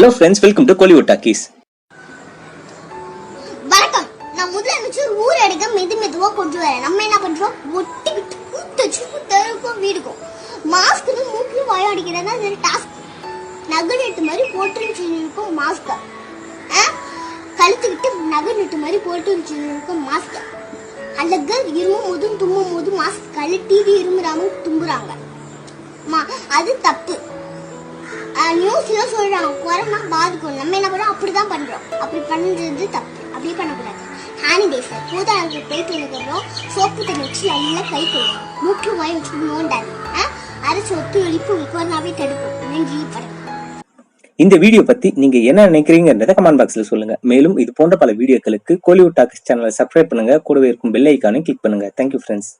Hello friends welcome to Kollywood talkies வணக்கம். நான் முதல்ல முதலமைச்சர் ஊர் எடுக்க மெது மெதுவா கொண்டு வரேன். நம்ம என்ன பண்றோம்? ஒட்டிக்கிட்டு குத்தச்சு குத்தருக்கும் வீடுக்கும். மாஸ்க்னு மூக்கு வாய் அடிக்கிறதா இது டாஸ்க் நகை நெட்டு மாதிரி போட்டு இருக்கும் மாஸ்க் கழுத்துக்கிட்டு நகை நெட்டு மாதிரி போட்டு இருக்கும் மாஸ்க் அழகு இருமும் போதும் தும்மும் போதும் மாஸ்க் கழட்டி இருமுறாம தும்புறாங்க. அது தப்பு. நியூஸ்ல சொல்றாங்க கொரோனா பாதிக்கும் நம்ம என்ன பண்றோம் அப்படிதான் பண்றோம் அப்படி பண்றது தப்பு அப்படி பண்ணக்கூடாது சானிடைசர் பூதாரங்கள் போயிட்டு வந்ததுக்கப்புறம் சோப்பு தண்ணி வச்சு நல்லா கை கொள்ளும் மூக்கு வாய் வச்சு நோண்டாது அரைச்சு ஒத்து ஒழிப்பு கொரோனாவே தடுக்கும் நன்றி படம் இந்த வீடியோ பத்தி நீங்க என்ன நினைக்கிறீங்கன்றத கமெண்ட் பாக்ஸ்ல சொல்லுங்க. மேலும் இது போன்ற பல வீடியோக்களுக்கு கோலிவுட் டாக்ஸ் சேனலை சப்ஸ்கிரைப் பண்ணுங்க. கூடவே இருக்கும் பெல் ஐக்கானை கிளிக் பண்ணுங்க. Thank you friends